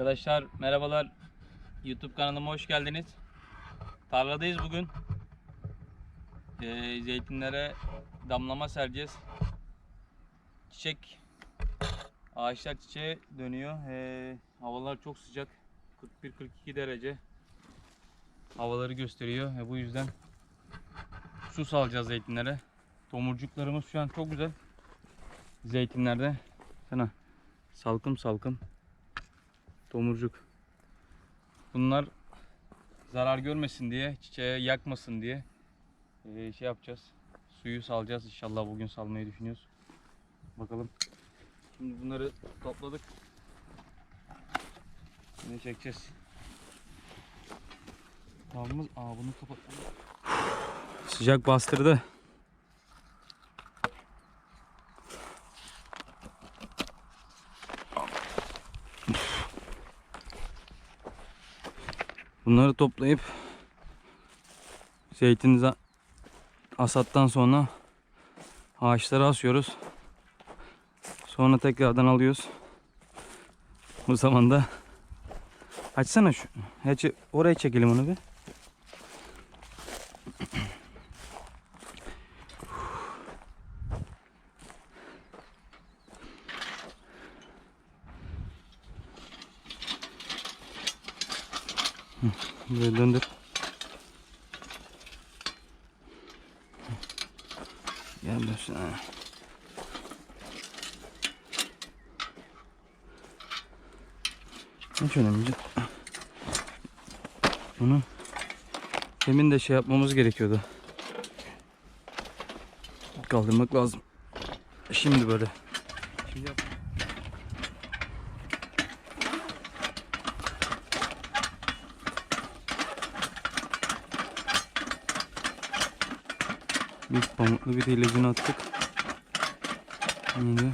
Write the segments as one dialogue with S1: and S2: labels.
S1: Arkadaşlar merhabalar. YouTube kanalıma hoş geldiniz. Tarladayız bugün. Ee, zeytinlere damlama sereceğiz. Çiçek ağaçlar çiçeğe dönüyor. Ee, havalar çok sıcak. 41-42 derece. Havaları gösteriyor. E, bu yüzden su salacağız zeytinlere. Tomurcuklarımız şu an çok güzel. Zeytinlerde. Sana salkım salkım tomurcuk. Bunlar zarar görmesin diye, çiçeğe yakmasın diye eee, şey yapacağız. Suyu salacağız inşallah bugün salmayı düşünüyoruz. Bakalım. Şimdi bunları topladık. Ne çekeceğiz? Tavamız, aa bunu kapatalım. Sıcak bastırdı. Bunları toplayıp zeytin za- hasattan sonra ağaçlara asıyoruz. Sonra tekrardan alıyoruz. Bu zaman da açsana şu. Hiç oraya çekelim onu bir. Böyle döndür. Gel dönsün. Hiç önemli değil. Bunu demin de şey yapmamız gerekiyordu. Kaldırmak lazım. Şimdi böyle. Şimdi yap. Bir pamuklu bir ilacını attık. Şimdi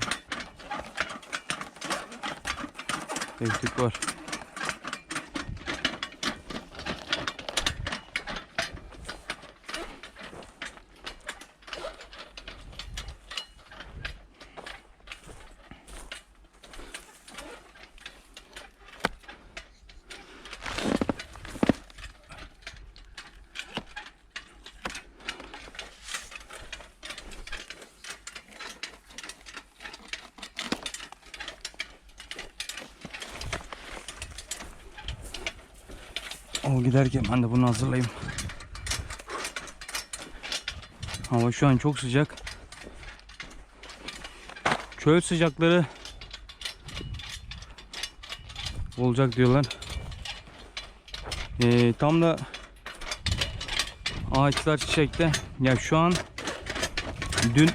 S1: Tevfik var. O giderken ben de bunu hazırlayayım. Hava şu an çok sıcak. Çöl sıcakları olacak diyorlar. Ee, tam da ağaçlar çiçekte. Ya şu an dün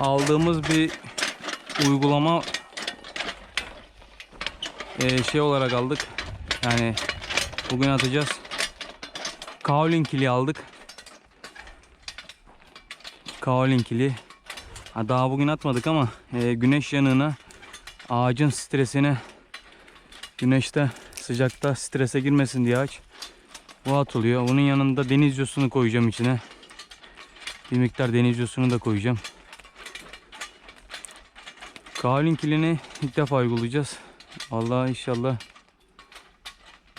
S1: aldığımız bir uygulama ee, şey olarak aldık. Yani bugün atacağız. Kaolin kili aldık. Kaolin kili. Ha, daha bugün atmadık ama e, güneş yanığına ağacın stresine güneşte sıcakta strese girmesin diye ağaç bu atılıyor. Bunun yanında deniz yosunu koyacağım içine. Bir miktar deniz yosunu da koyacağım. Kaolin kilini ilk defa uygulayacağız. Allah inşallah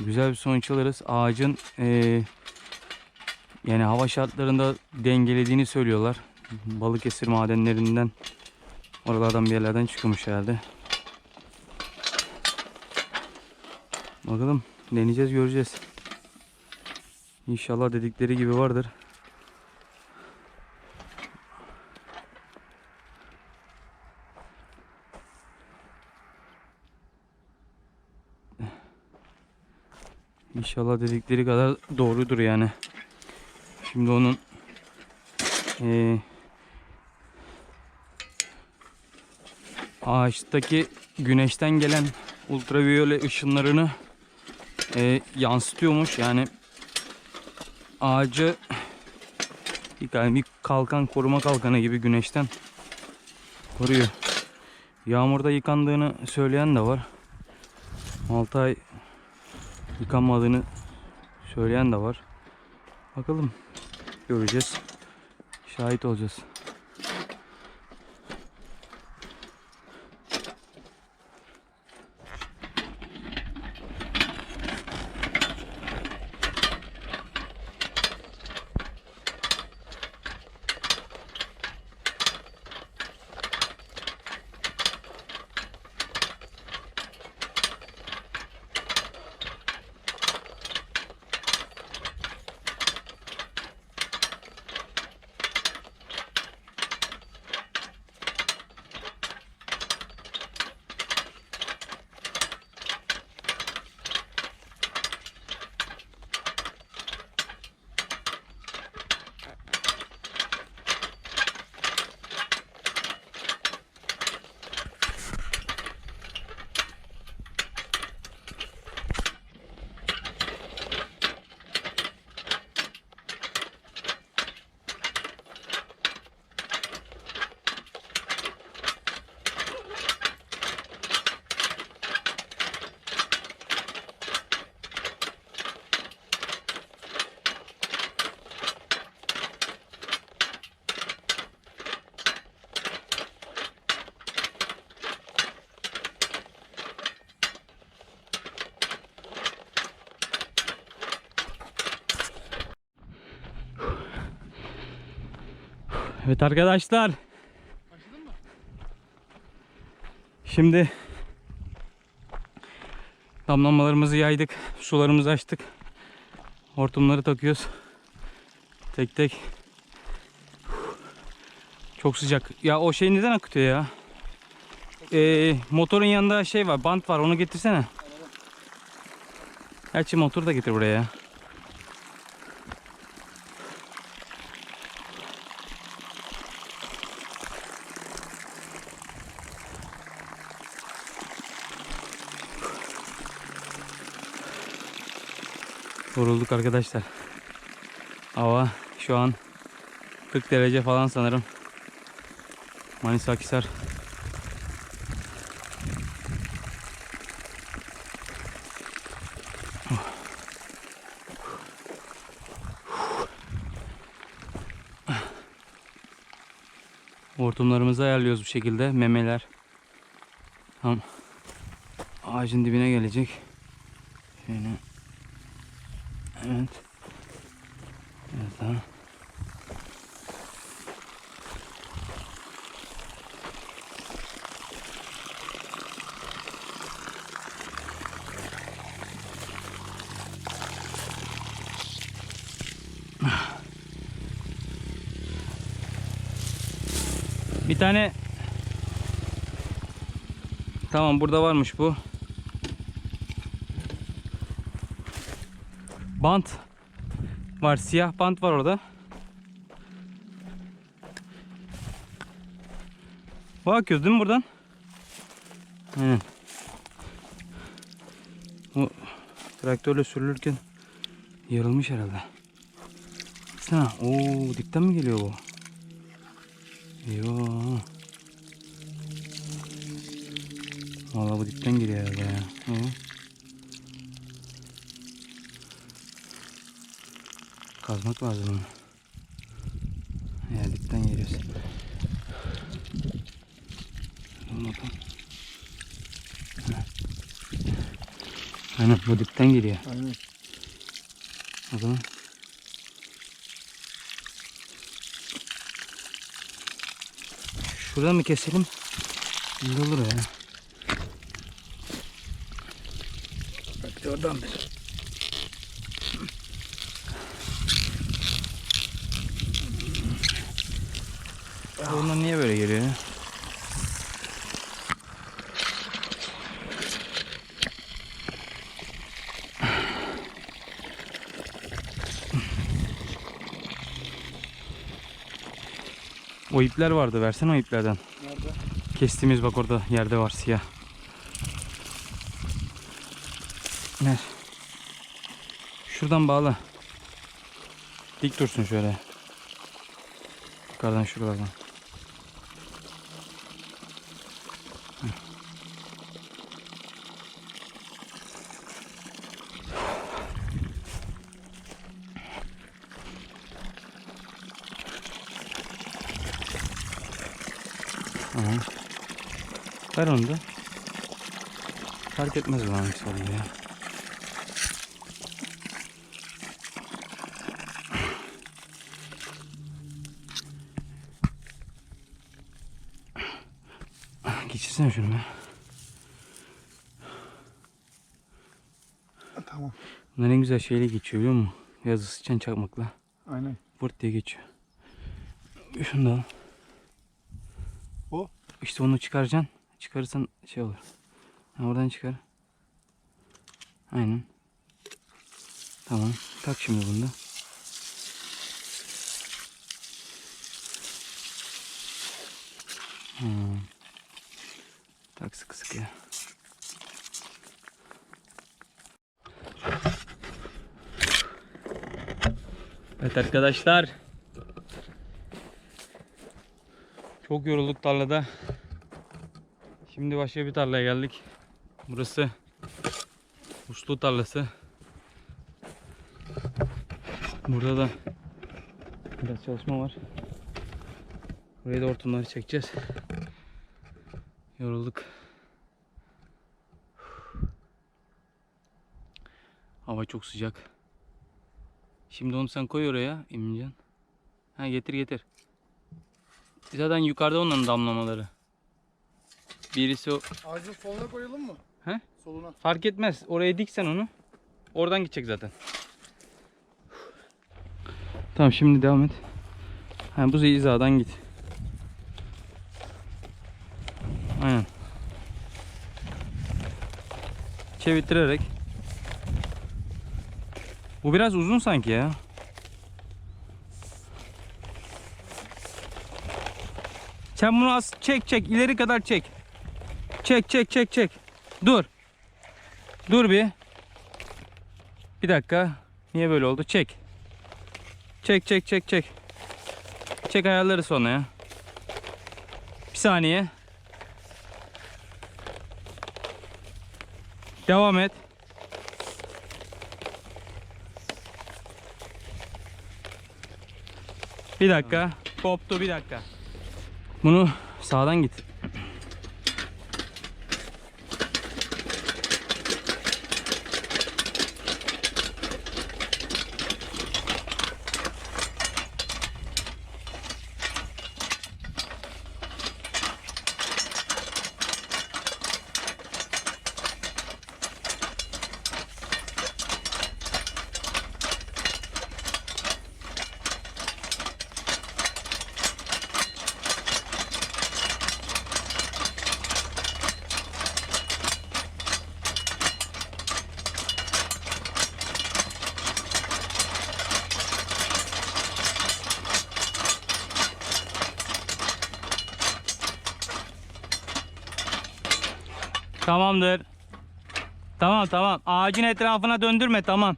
S1: güzel bir sonuç alırız. Ağacın eee, yani hava şartlarında dengelediğini söylüyorlar. Balıkesir madenlerinden oralardan bir yerlerden çıkmış herhalde. Bakalım deneyeceğiz göreceğiz. İnşallah dedikleri gibi vardır. İnşallah dedikleri kadar doğrudur yani. Şimdi onun eee, ağaçtaki güneşten gelen ultraviyole ışınlarını eee, yansıtıyormuş. Yani ağacı yani bir kalkan koruma kalkanı gibi güneşten koruyor. Yağmurda yıkandığını söyleyen de var. 6 ay yıkanmadığını söyleyen de var. Bakalım göreceğiz. Şahit olacağız. Evet arkadaşlar. Şimdi damlamalarımızı yaydık. Sularımızı açtık. Hortumları takıyoruz. Tek tek. Çok sıcak. Ya o şey neden akıtıyor ya? Ee, motorun yanında şey var, bant var. Onu getirsene. Gerçi motoru da getir buraya ya. Yorulduk arkadaşlar. Hava şu an 40 derece falan sanırım. Manisa Akhisar. Hortumlarımızı ayarlıyoruz bu şekilde. Memeler. Tam ağacın dibine gelecek. Şöyle. Evet. Biraz daha. Bir tane Tamam burada varmış bu. Bant var. Siyah bant var orada. Bakıyoruz değil mi buradan? Aynen. Bu traktörle sürülürken yarılmış herhalde. Baksana. Oo dipten mi geliyor bu? Eyvah. Valla bu dipten geliyor herhalde ya. Hı. Kazmak lazım onu. Ya dipten geliyoruz. Dur bakalım. Aynen bu dipten geliyor.
S2: Aynen.
S1: O zaman. Şuradan mı keselim? İyi olur ya. De oradan bir. Bunlar niye böyle geliyor ya? O ipler vardı. Versene o iplerden.
S2: Nerede?
S1: Kestiğimiz bak orada yerde var siyah. Ver. Şuradan bağla. Dik dursun şöyle. Yukarıdan şuralardan. Aha. Ver onu da. Fark etmez hangisi oluyor ya. Geçirsene şunu be.
S2: Tamam.
S1: Bunlar en güzel şeyle geçiyor biliyor musun? Yazı sıçan çakmakla.
S2: Aynen.
S1: Vırt diye geçiyor. Şunu da al. İşte onu çıkaracaksın. Çıkarırsan şey olur. Ha, oradan çıkar. Aynen. Tamam. Tak şimdi bunu da. Hmm. Tak sıkı sıkı ya. Evet arkadaşlar. Çok yorulduk tarlada. Şimdi başka bir tarlaya geldik. Burası Uslu tarlası. Burada da biraz çalışma var. Buraya da hortumları çekeceğiz. Yorulduk. Hava çok sıcak. Şimdi onu sen koy oraya Emincan. Ha getir getir. Zaten yukarıda onların damlamaları. Birisi o.
S2: Ağacın soluna koyalım mı?
S1: He?
S2: Soluna.
S1: Fark etmez. Oraya diksen onu. Oradan gidecek zaten. Tamam şimdi devam et. Ha, bu hizadan git. Aynen. Çevirterek. Bu biraz uzun sanki ya. Sen bunu az çek çek ileri kadar çek. Çek çek çek çek. Dur. Dur bir. Bir dakika. Niye böyle oldu? Çek. Çek çek çek çek. Çek ayarları sonra ya. Bir saniye. Devam et. Bir dakika. Koptu bir dakika. Bunu sağdan git. Tamamdır. Tamam tamam. Ağacın etrafına döndürme tamam.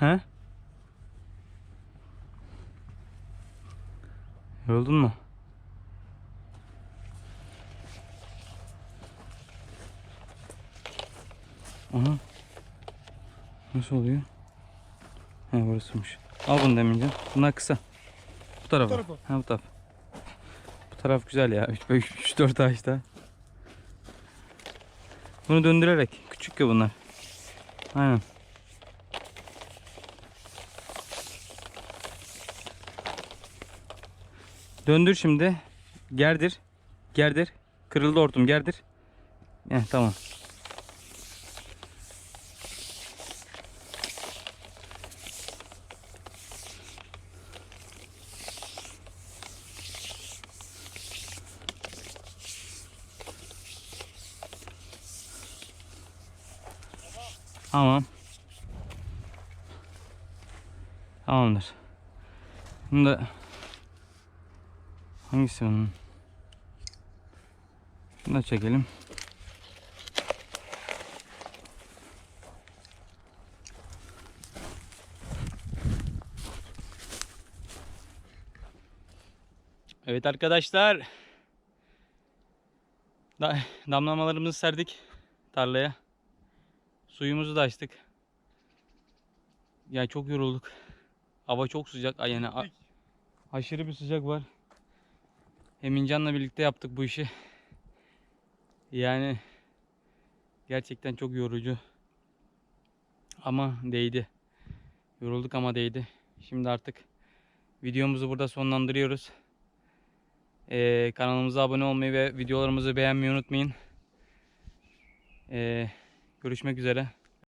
S1: He? Yoruldun mu? Aha. Nasıl oluyor? He burasıymış. Al bunu Demircan. Bunlar kısa. Bu tarafa.
S2: tarafa.
S1: Ha bu taraf. Bu taraf güzel ya. 3-4 ağaçta. Bunu döndürerek. Küçük ya bunlar. Aynen. Döndür şimdi. Gerdir. Gerdir. Kırıldı hortum gerdir. Heh, tamam. Tamam. Tamamdır. Bunu da Hangisi onun? Şunu da çekelim. Evet arkadaşlar. Da damlamalarımızı serdik tarlaya. Suyumuzu da açtık. Ya çok yorulduk. Hava çok sıcak. Yani aşırı bir sıcak var. Emincan'la birlikte yaptık bu işi. Yani gerçekten çok yorucu. Ama değdi. Yorulduk ama değdi. Şimdi artık videomuzu burada sonlandırıyoruz. Ee, kanalımıza abone olmayı ve videolarımızı beğenmeyi unutmayın. Ee, görüşmek üzere.